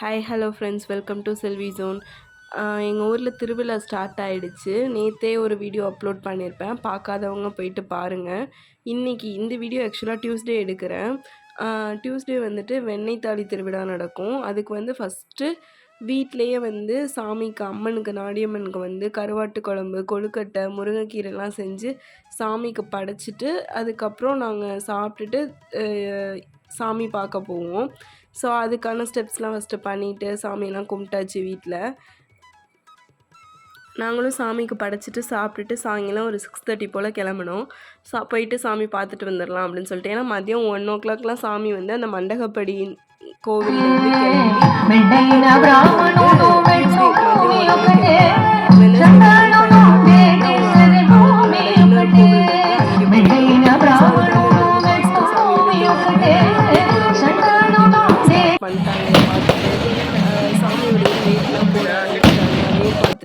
Hi hello friends welcome to Selvi zone எங்கள் ஊரில் திருவிழா ஸ்டார்ட் ஆகிடுச்சு நேற்றே ஒரு வீடியோ அப்லோட் பண்ணியிருப்பேன் பார்க்காதவங்க போயிட்டு பாருங்கள் இன்றைக்கி இந்த வீடியோ ஆக்சுவலாக டியூஸ்டே எடுக்கிறேன். டியூஸ்டே வந்துட்டு வெண்ணெய் தாலி திருவிழா நடக்கும். அதுக்கு வந்து ஃபஸ்ட்டு வீட்டிலையே வந்து சாமிக்கு அம்மனுக்கு நாடியம்மனுக்கு வந்து கருவாட்டு குழம்பு கொழுக்கட்டை முருங்கைக்கீரைலாம் செஞ்சு சாமிக்கு படைச்சிட்டு அதுக்கப்புறம் நாங்கள் சாப்பிட்டுட்டு சாமி பார்க்க போவோம். ஸோ அதுக்கான ஸ்டெப்ஸ்லாம் ஃபஸ்ட்டு பண்ணிவிட்டு சாமியெல்லாம் கும்பிட்டாச்சு வீட்டில் நாங்களும் சாமிக்கு படைச்சிட்டு சாப்பிட்டுட்டு சாயங்காலம் ஒரு சிக்ஸ் தேர்ட்டி போல் கிளம்புனோம். சா போயிட்டு சாமி பார்த்துட்டு வந்துடலாம் அப்படின்னு சொல்லிட்டு. ஏன்னா மதியம் ஒன் ஓ கிளாக்லாம் சாமி வந்து அந்த மண்டகப்படி கோவில்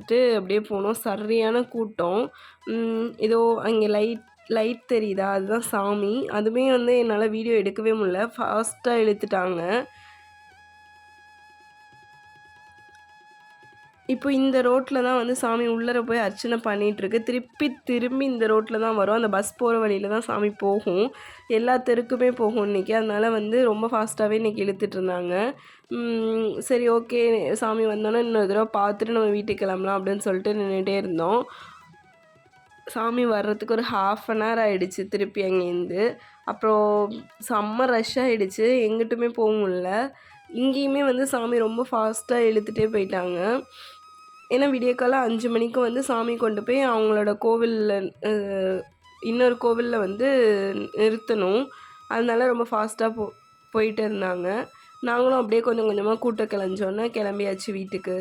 பார்த்துட்டு அப்படியே போனோம். சரியான கூட்டம். ஏதோ அங்கே லைட் லைட் தெரியுதா? அதுதான் சாமி. அதுவுமே வந்து என்னால் வீடியோ எடுக்கவே முடியல. ஃபாஸ்ட்டாக இழுத்துட்டாங்க இப்போ இந்த ரோட்டில் தான் வந்து சாமி உள்ளர போய் அர்ச்சனை பண்ணிகிட்ருக்கு திருப்பி திரும்பி இந்த ரோட்டில் தான் வரும். அந்த பஸ் போகிற வழியில் தான் சாமி போகும். எல்லா தெருக்குமே போகும் இன்றைக்கி அதனால் வந்து ரொம்ப ஃபாஸ்ட்டாகவே இன்றைக்கி இழுத்துட்டு இருந்தாங்க. சரி ஓகே. சாமி வந்தோன்னே இன்னொரு தடவை பார்த்துட்டு நம்ம வீட்டுக்கு கிளம்பலாம் அப்படின்னு சொல்லிட்டு நின்றுட்டே இருந்தோம். சாமி வர்றதுக்கு ஒரு ஹாஃப் அன் ஹவர் ஆகிடுச்சு திருப்பி அங்கேருந்து அப்புறம் செம்ம ரஷ் ஆகிடுச்சு எங்கிட்டுமே போக முடில இங்கேயுமே வந்து சாமி ரொம்ப ஃபாஸ்ட்டாக இழுத்துட்டே போயிட்டாங்க. ஏன்னா விடியக்காலம் அஞ்சு மணிக்கு வந்து சாமி கொண்டு போய் அவங்களோட கோவிலில் இன்னொரு கோவிலில் வந்து நிறுத்தணும். அதனால ரொம்ப ஃபாஸ்ட்டாக போ போயிட்டு இருந்தாங்க. நாங்களும் அப்படியே கொஞ்சம் கொஞ்சமாக கூட்டம் கிளஞ்சோன்னே கிளம்பியாச்சு வீட்டுக்கு.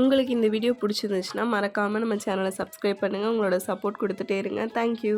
உங்களுக்கு இந்த வீடியோ பிடிச்சிருந்துச்சுன்னா மறக்காமல் நம்ம சேனலை சப்ஸ்கிரைப் பண்ணுங்கள் உங்களோட சப்போர்ட் கொடுத்துட்டே இருங்க. தேங்க்யூ